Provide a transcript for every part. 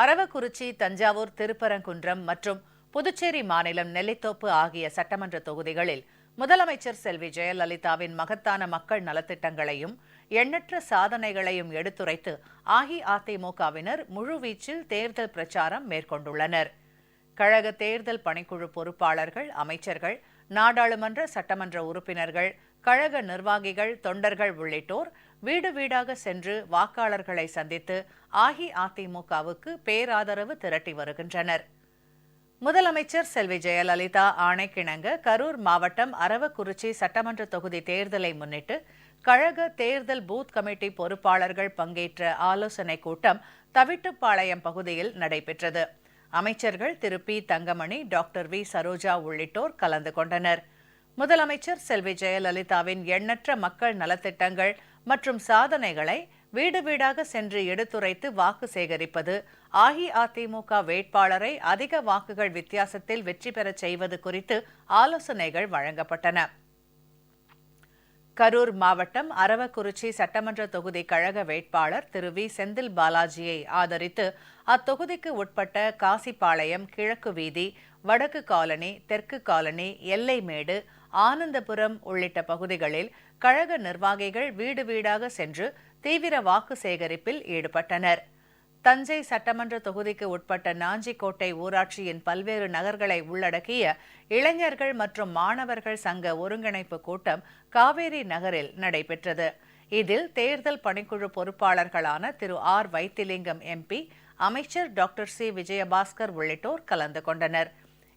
அரவக்குறிச்சி தஞ்சாவூர் திருப்பரங்குன்றம் மற்றும் புதுச்சேரி மாநிலம் நெல்லித்தோப்பு ஆகிய சட்டமன்ற தொகுதிகளில் முதலமைச்சர் செல்வி ஜெயலலிதாவின் மகத்தான மக்கள் நலத்திட்டங்களையும் எண்ணற்ற சாதனைகளையும் எடுத்துரைத்து அஇஅதிமுகவினர் முழுவீச்சில் தேர்தல் பிரச்சாரம் மேற்கொண்டுள்ளனர். கழக தேர்தல் பணிக்குழு பொறுப்பாளர்கள் அமைச்சர்கள் நாடாளுமன்ற சட்டமன்ற உறுப்பினர்கள் கழக நிர்வாகிகள் தொண்டர்கள் உள்ளிட்டோர் வீடு வீடாக சென்று வாக்காளர்களை சந்தித்து அஇஅதிமுகவுக்கு பேராதரவு திரட்டி வருகின்றனர். முதலமைச்சர் செல்வி ஜெயலலிதா ஆணைக்கிணங்க கரூர் மாவட்டம் அரவக்குறிச்சி சட்டமன்ற தொகுதி தேர்தலை முன்னிட்டு கழக தேர்தல் பூத் கமிட்டி பொறுப்பாளர்கள் பங்கேற்ற ஆலோசனைக் கூட்டம் தவிட்டுப்பாளையம் பகுதியில் நடைபெற்றது. அமைச்சர்கள் திரு. P. Thangamani doctor V. Saroja உள்ளிட்டோர் கலந்து கொண்டனர். முதலமைச்சர் செல்வி ஜெயலலிதாவின் எண்ணற்ற மக்கள் நலத்திட்டங்கள் மற்றும் சாதனைகளை வீடு வீடாக சென்று எடுத்துரைத்து வாக்கு சேகரிப்பது அஇஅதிமுக வேட்பாளரை அதிக வாக்குகள் வித்தியாசத்தில் வெற்றி பெறச் செய்வது குறித்து ஆலோசனைகள் வழங்கப்பட்டன. கரூர் மாவட்டம் அரவக்குறிச்சி சட்டமன்ற தொகுதி கழக வேட்பாளர் திரு வி. செந்தில் பாலாஜியை ஆதரித்து அத்தொகுதிக்கு உட்பட்ட காசிப்பாளையம் கிழக்கு வீதி வடக்கு காலனி தெற்கு காலனி எல்லைமேடு ஆனந்தபுரம் உள்ளிட்ட பகுதிகளில் கழக நிர்வாகிகள் வீடு வீடாக சென்று தீவிர வாக்கு சேகரிப்பில் ஈடுபட்டனர். தஞ்சை சட்டமன்ற தொகுதிக்கு உட்பட்ட நாஞ்சிக்கோட்டை ஊராட்சியின் பல்வேறு நகர்களை உள்ளடக்கிய இளைஞர்கள் மற்றும் மாணவர்கள் சங்க ஒருங்கிணைப்பு கூட்டம் காவேரி நகரில் நடைபெற்றது. இதில் தேர்தல் பணிக்குழு பொறுப்பாளர்களான திரு. ஆர். வைத்திலிங்கம் எம்பி அமைச்சர் டாக்டர் சி. விஜயபாஸ்கர் உள்ளிட்டோர் கலந்து கொண்டனர்.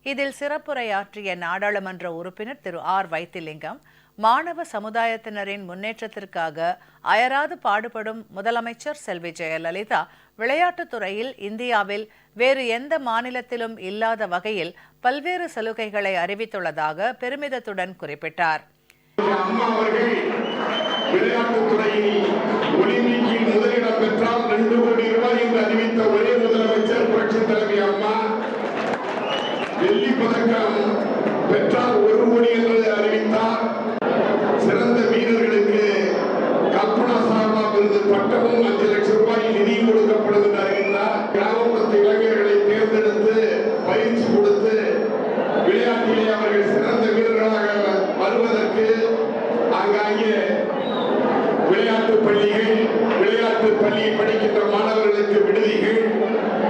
இதில் சிறப்புரையாற்றிய நாடாளுமன்ற உறுப்பினர் திரு. ஆர். வைத்திலிங்கம் மாணவ சமுதாயத்தினரின் முன்னேற்றத்திற்காக அயராது பாடுபடும் முதலமைச்சர் செல்வி ஜெயலலிதா விளையாட்டுத்துறையில் இந்தியாவில் வேறு எந்த மாநிலத்திலும் இல்லாத வகையில் பல்வேறு சலுகைகளை அறிவித்துள்ளதாக பெருமிதத்துடன் குறிப்பிட்டார். பெற்றால் பெற்றால் ஒரு கோடி என்று அறிவித்தார்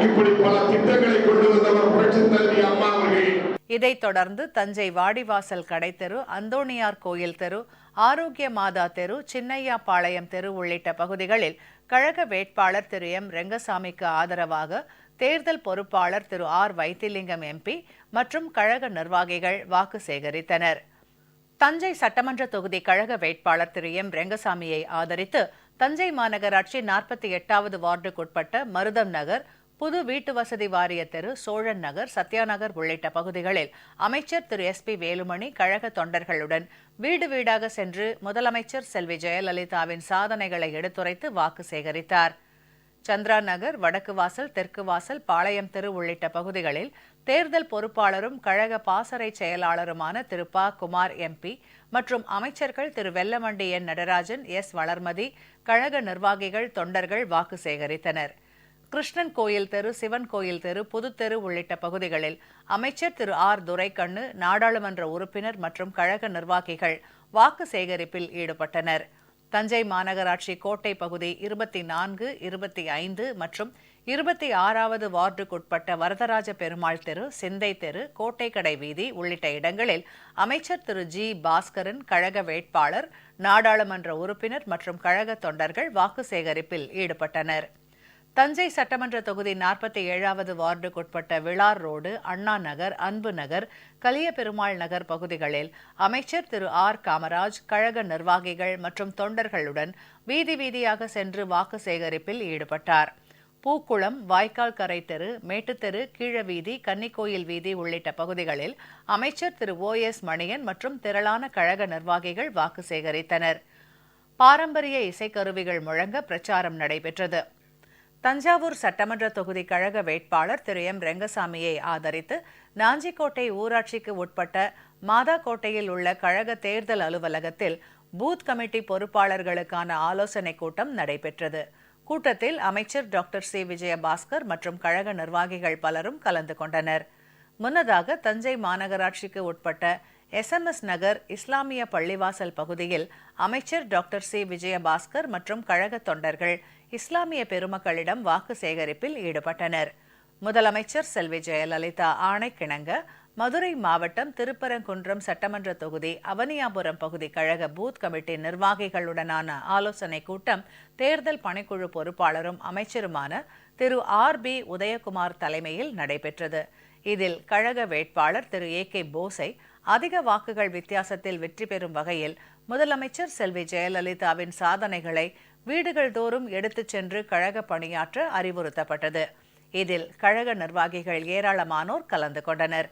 இப்படி பல திட்டங்களை கொண்டு வந்தவர் புரட்சித் தலைவி அம்மா அவர்கள். இதைத் தொடர்ந்து தஞ்சை வாடிவாசல் கடைத்தெரு அந்தோணியார் கோயில் தெரு ஆரோக்கிய மாதா தெரு சின்னையா பாளையம் தெரு உள்ளிட்ட பகுதிகளில் கழக வேட்பாளர் திரு எம். ரெங்கசாமிக்கு ஆதரவாக தேர்தல் பொறுப்பாளர் திரு ஆர். வைத்திலிங்கம் எம்பி மற்றும் கழக நிர்வாகிகள் வாக்கு சேகரித்தனர். தஞ்சை சட்டமன்ற தொகுதி கழக வேட்பாளர் திரு எம். ரெங்கசாமியை ஆதரித்து தஞ்சை மாநகராட்சி நாற்பத்தி எட்டாவது வார்டுக்குட்பட்ட மருதம் நகர் புது வீட்டு வசதி வாரிய தெரு சோழன் நகர் சத்யாநகர் உள்ளிட்ட பகுதிகளில் அமைச்சர் திரு. எஸ். பி. வேலுமணி கழக தொண்டர்களுடன் வீடு வீடாக சென்று முதலமைச்சர் செல்வி ஜெயலலிதாவின் சாதனைகளை எடுத்துரைத்து வாக்கு சேகரித்தார். சந்திரா நகர் வடக்கு வாசல் தெற்கு வாசல் பாளையம் தெரு உள்ளிட்ட பகுதிகளில் தேர்தல் பொறுப்பாளரும் கழக பாசறை செயலாளருமான திரு. ப. குமார் எம்பி மற்றும் அமைச்சர்கள் திரு. வெல்லமண்டி என். நடராஜன் எஸ். வளர்மதி கழக நிர்வாகிகள் தொண்டர்கள் வாக்கு சேகரித்தனர். கிருஷ்ணன் கோயில் தெரு சிவன் கோயில் தெரு புதுத்தெரு உள்ளிட்ட பகுதிகளில் அமைச்சர் திரு ஆர். துரைக்கண்ணு நாடாளுமன்ற உறுப்பினர் மற்றும் கழக நிர்வாகிகள் வாக்கு சேகரிப்பில் ஈடுபட்டனர். தஞ்சை மாநகராட்சி கோட்டை பகுதி இருபத்தி நான்கு இருபத்தி ஐந்து மற்றும் இருபத்தி ஆறாவது வார்டுக்குட்பட்ட வரதராஜ பெருமாள் தெரு சிந்தை தெரு கோட்டைக்கடை வீதி உள்ளிட்ட இடங்களில் அமைச்சர் திரு. ஜி. பாஸ்கரன் கழக வேட்பாளர் நாடாளுமன்ற உறுப்பினர் மற்றும் கழக தொண்டர்கள் வாக்கு சேகரிப்பில் ஈடுபட்டனர். தஞ்சை சட்டமன்ற தொகுதி நாற்பத்தி ஏழாவது வார்டுக்குட்பட்ட விழார் ரோடு அண்ணா நகர் அன்பு நகர் கலியபெருமாள் நகர் பகுதிகளில் அமைச்சர் திரு ஆர் காமராஜ் கழக நிர்வாகிகள் மற்றும் தொண்டர்களுடன் வீதி வீதியாக சென்று வாக்கு சேகரிப்பில் ஈடுபட்டார். பூக்குளம் வாய்க்கால் கரை தெரு மேட்டுத்தெரு கீழவீதி கன்னிக்கோயில் வீதி உள்ளிட்ட பகுதிகளில் அமைச்சர் திரு ஓ எஸ் மணியன் மற்றும் திரளான கழக நிர்வாகிகள் வாக்கு சேகரித்தனர். பாரம்பரிய இசைக்கருவிகள் முழங்க பிரச்சாரம் நடைபெற்றது. தஞ்சாவூர் சட்டமன்ற தொகுதி கழக வேட்பாளர் திரு எம். ரெங்கசாமியை ஆதரித்து நாஞ்சிக்கோட்டை ஊராட்சிக்கு உட்பட்ட மாதாக்கோட்டையில் உள்ள கழக தேர்தல் அலுவலகத்தில் பூத் கமிட்டி பொறுப்பாளர்களுக்கான ஆலோசனைக் கூட்டம் நடைபெற்றது. கூட்டத்தில் அமைச்சர் டாக்டர் சி. விஜயபாஸ்கர் மற்றும் கழக நிர்வாகிகள் பலரும் கலந்து கொண்டனர். முன்னதாக தஞ்சை மாநகராட்சிக்கு உட்பட்ட எஸ்எம்எஸ் நகர் இஸ்லாமிய பள்ளிவாசல் பகுதியில் அமைச்சர் டாக்டர் சி. விஜயபாஸ்கர் மற்றும் கழக தொண்டர்கள் இஸ்லாமிய பெருமக்களிடம் வாக்கு சேகரிப்பில் ஈடுபட்டனர். முதலமைச்சர் செல்வி ஜெயலலிதா ஆணைக்கிணங்க மதுரை மாவட்டம் திருப்பரங்குன்றம் சட்டமன்ற தொகுதி அவனியாபுரம் பகுதி கழக பூத் கமிட்டி நிர்வாகிகளுடனான ஆலோசனைக் கூட்டம் தேர்தல் பணிக்குழு பொறுப்பாளரும் அமைச்சருமான திரு. ஆர். பி. உதயகுமார் தலைமையில் நடைபெற்றது. இதில் கழக வேட்பாளர் திரு. ஏ. கே. போஸை அதிக வாக்குகள் வித்தியாசத்தில் வெற்றி பெறும் வகையில் முதலமைச்சர் செல்வி ஜெயலலிதாவின் சாதனைகளை வீடுகள் தோறும் எடுத்துச் சென்று கழக பணியாற்ற அறிவுறுத்தப்பட்டது. இதில் கழக நிர்வாகிகள் ஏராளமானோர் கலந்து கொண்டனர்.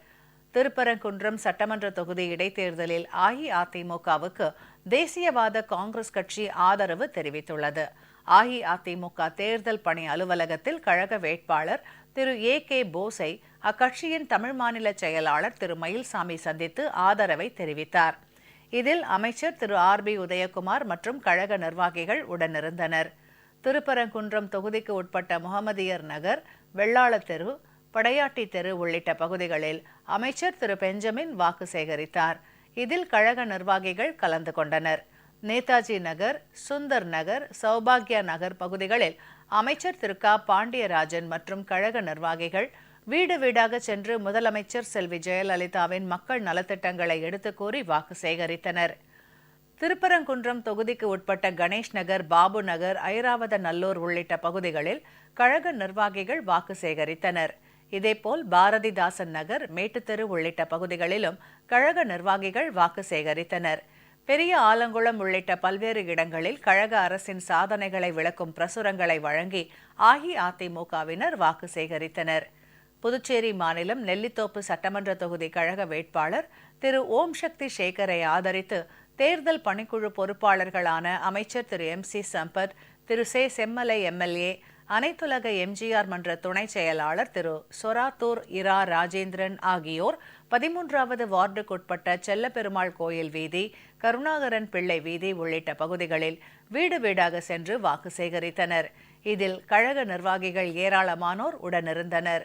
திருப்பரங்குன்றம் சட்டமன்ற தொகுதி இடைத்தேர்தலில் அஇஅதிமுகவுக்கு தேசியவாத காங்கிரஸ் கட்சி ஆதரவு தெரிவித்துள்ளது. அஇஅதிமுக தேர்தல் பணி அலுவலகத்தில் கழக வேட்பாளர் திரு ஏ கே போஸை அக்கட்சியின் தமிழ் மாநில செயலாளர் திரு மயில்சாமி சந்தித்து ஆதரவை தெரிவித்தார். இதில் அமைச்சர் திரு ஆர் பி உதயகுமார் மற்றும் கழக நிர்வாகிகள் உடனிருந்தனர். திருப்பரங்குன்றம் தொகுதிக்கு உட்பட்ட முகமதியர் நகர் வெள்ளாள தெரு படையாட்டி தெரு உள்ளிட்ட பகுதிகளில் அமைச்சர் திரு பெஞ்சமின் வாக்கு சேகரித்தார். இதில் கழக நிர்வாகிகள் கலந்து கொண்டனர். நேதாஜி நகர் சுந்தர் நகர் சௌபாகியா நகர் பகுதிகளில் அமைச்சர் திரு க. பாண்டியராஜன் மற்றும் கழக நிர்வாகிகள் வீடு வீடாக சென்று முதலமைச்சர் செல்வி ஜெயலலிதாவின் மக்கள் நலத்திட்டங்களை எடுத்துக் கூறி வாக்கு சேகரித்தனர். திருப்பரங்குன்றம் தொகுதிக்கு உட்பட்ட கணேஷ் நகர் பாபு நகர் ஐராவத நல்லூர் உள்ளிட்ட பகுதிகளில் கழக நிர்வாகிகள் வாக்கு சேகரித்தனர். இதேபோல் பாரதிதாசன் நகர் மேட்டுத்தெரு உள்ளிட்ட பகுதிகளிலும் கழக நிர்வாகிகள் வாக்கு சேகரித்தனர். பெரிய ஆலங்குளம் உள்ளிட்ட பல்வேறு இடங்களில் கழக அரசின் சாதனைகளை விளக்கும் பிரசுரங்களை வழங்கி அஇஅதிமுகவினர் வாக்கு சேகரித்தனர். புதுச்சேரி மாநிலம் நெல்லித்தோப்பு சட்டமன்ற தொகுதி கழக வேட்பாளர் திரு ஓம் சக்தி சேகரை ஆதரித்து தேர்தல் பணிக்குழு பொறுப்பாளர்களான அமைச்சர் Thiru M C Sampath Thiru S Semmalai MLA அனைத்துலக எம்ஜிஆர் மன்ற துணை செயலாளர் திரு சொராத்தூர் இரா ராஜேந்திரன் ஆகியோர் பதிமூன்றாவது வார்டுக்குட்பட்ட செல்லப்பெருமாள் கோயில் வீதி கருணாகரன் பிள்ளை வீதி உள்ளிட்ட பகுதிகளில் வீடு வீடாக சென்று வாக்கு சேகரித்தனர். இதில் கழக நிர்வாகிகள் ஏராளமானோர் உடனிருந்தனர்.